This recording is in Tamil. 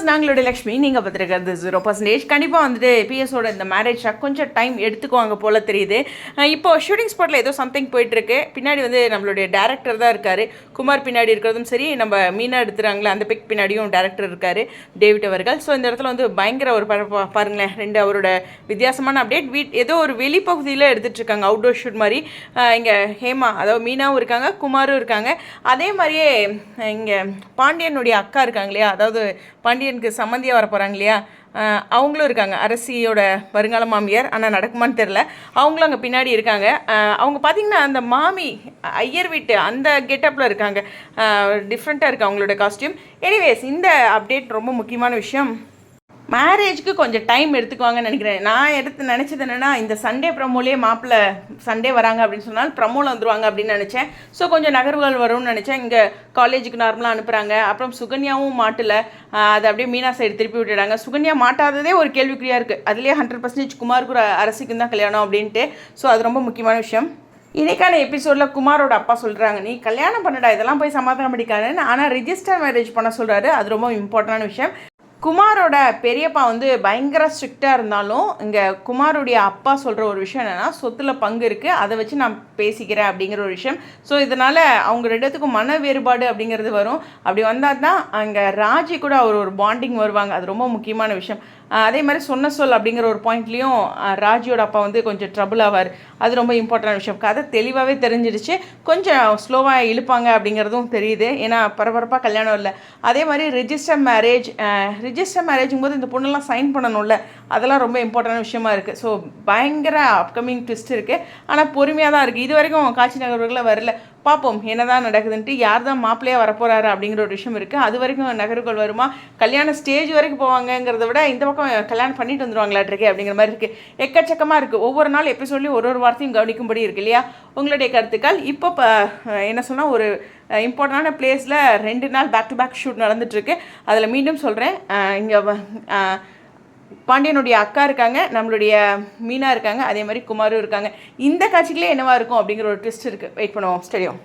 வியூவர்ஸ் நாங்களுடைய லக்ஷ்மி நீங்கள் பார்த்துருக்கிறது ஜீரோ பர்சன்டேஜ் கண்டிப்பாக வந்துட்டு பிஎஸோட இந்த மேரேஜ் கொஞ்சம் டைம் எடுத்துக்குவாங்க போல தெரியுது. இப்போ ஷூட்டிங் ஸ்பாட்டில் ஏதோ சம்திங் போயிட்டுருக்கு. பின்னாடி வந்து நம்மளுடைய டேரக்டர் தான் இருக்கார். குமார் பின்னாடி இருக்கிறதும் சரி நம்ம மீனா எடுத்துகிறாங்களே அந்த பிக் பின்னாடியும் டேரக்டர் இருக்கார் டேவிட் அவர்கள். ஸோ இந்த இடத்துல வந்து பயங்கர ஒரு பாருங்களேன் ரெண்டு அவரோட வித்தியாசமான அப்டேட் வீட் ஏதோ ஒரு வெளிப்பகுதியில் எடுத்துட்டு இருக்காங்க அவுட்டோர் ஷூட் மாதிரி. இங்கே ஹேமா அதாவது மீனாவும் இருக்காங்க குமாரும் இருக்காங்க. அதே மாதிரியே இங்கே பாண்டியனுடைய அக்கா இருக்காங்க இல்லையா? அதாவது பாண்டியனுக்கு சம்மந்தியாக வர போகிறாங்க இல்லையா அவங்களும் இருக்காங்க. அரசியோட வருங்கால மாமியார் ஆனால் நடக்குமான்னு தெரில அவங்களும் அங்கே பின்னாடி இருக்காங்க. அவங்க பார்த்தீங்கன்னா அந்த மாமி ஐயர் வீட்டு அந்த கெட்டப்பில் இருக்காங்க. டிஃப்ரெண்ட்டாக இருக்குது அவங்களோட காஸ்டியூம் எனிவேஸ் இந்த அப்டேட் ரொம்ப முக்கியமான விஷயம். மேரேஜ்க்கு கொஞ்சம் டைம் எடுத்துக்குவாங்கன்னு நினைக்கிறேன். நான் எடுத்து நினச்சது என்னென்னா இந்த சண்டே ப்ரமோலேயே மாப்பிள்ளை சண்டே வராங்க அப்படின்னு சொன்னால் ப்ரமோவில் வந்துருவாங்க அப்படின்னு நினச்சேன். ஸோ கொஞ்சம் நகர்வுகள் வரும்னு நினச்சேன். இங்கே காலேஜுக்கு நார்மலாக அனுப்புகிறாங்க அப்புறம் சுகன்யாவும் மாட்டில். அது அப்படியே மீனா சைடு திருப்பி விட்டுட்டாங்க சுகன்யா மாட்டாததே ஒரு கேள்விக்குறியாக இருக்குது அதுலேயே ஹண்ட்ரட் பர்சன்டேஜ் குமாருக்கு அரசிக்கும் தான் கல்யாணம் அப்படின்ட்டு. ஸோ அது ரொம்ப முக்கியமான விஷயம். இன்றைக்கான எபிசோடில் குமாரோட அப்பா சொல்கிறாங்க நீ கல்யாணம் பண்ணடா இதெல்லாம் போய் சமாதானம் பண்ணிக்காதுன்னு. ஆனால் ரிஜிஸ்டர் மேரேஜ் பண்ண சொல்கிறாரு அது ரொம்ப இம்பார்ட்டண்டான விஷயம். குமாரோட பெரியப்பா வந்து பயங்கர ஸ்ட்ரிக்டாக இருந்தாலும் இங்கே குமாரோடைய அப்பா சொல்கிற ஒரு விஷயம் என்னென்னா சொத்தில் பங்கு இருக்குது அதை வச்சு நான் பேசிக்கிறேன் அப்படிங்கிற ஒரு விஷயம். ஸோ இதனால் அவங்க ரெண்டுத்துக்கும் மன வேறுபாடு அப்படிங்கிறது வரும். அப்படி வந்தால் தான் அங்கே ராஜி கூட அவர் ஒரு பாண்டிங் வருவாங்க. அது ரொம்ப முக்கியமான விஷயம். அதே மாதிரி சொன்ன சொல் அப்படிங்கிற ஒரு பாயிண்ட்லேயும் ராஜியோட அப்பா வந்து கொஞ்சம் ட்ரபுள் ஆவார். அது ரொம்ப இம்பார்ட்டன்ட் விஷயம். கதை தெளிவாகவே தெரிஞ்சிடுச்சு. கொஞ்சம் ஸ்லோவாக இழுப்பாங்க அப்படிங்கிறதும் தெரியுது. ஏன்னா பரபரப்பாக கல்யாணம் இல்லை. அதே மாதிரி ரிஜிஸ்டர் மேரேஜ் ரிஜிஸ்டர் மேரேஜும் போது இந்த பொண்ணெல்லாம் சைன் பண்ணணும்ல அதெல்லாம் ரொம்ப இம்பார்ட்டன்ட் விஷயமா இருக்குது ஸோ பயங்கர அப்கமிங் ட்விஸ்ட் இருக்குது ஆனால் பொறுமையாக தான் இருக்குது இது வரைக்கும் காட்சி நகர்வுகளில் வரல. பார்ப்போம் என்னதான் நடக்குதுன்ட்டு யார் தான் மாப்பிள்ளையாக வரப்போகிறாரு அப்படிங்கிற ஒரு விஷயம் இருக்குது அது வரைக்கும் நகர்கள் வருமா? கல்யாண ஸ்டேஜ் வரைக்கும் போவாங்கங்கிறத விட இந்த பக்கம் கல்யாணம் பண்ணிட்டு வந்துருவாங்களாட்டிருக்கே அப்படிங்கிற மாதிரி இருக்குது எக்கச்சக்கமாக இருக்குது ஒவ்வொரு நாள் எபிசோட்லேயும் ஒரு ஒரு வார்த்தையும் கவனிக்கும்படி இருக்கு இல்லையா? உங்களுடைய கருத்துக்கள். இப்போ இப்போ என்ன சொன்னால் ஒரு இம்பார்ட்டண்டான பிளேஸில் ரெண்டு நாள் பேக் டு பேக் ஷூட் நடந்துட்டுருக்கு அதில் மீண்டும் சொல்கிறேன் இங்கே பாண்டியனுடைய அக்கா இருக்காங்க நம்மளுடைய மீனா இருக்காங்க அதே மாதிரி குமாரும் இருக்காங்க. இந்த காட்சிகளே என்னவா இருக்கும் அப்படிங்கிற ஒரு ட்விஸ்ட் இருக்குது வெயிட் பண்ணுவோம் ஸ்டேடியம்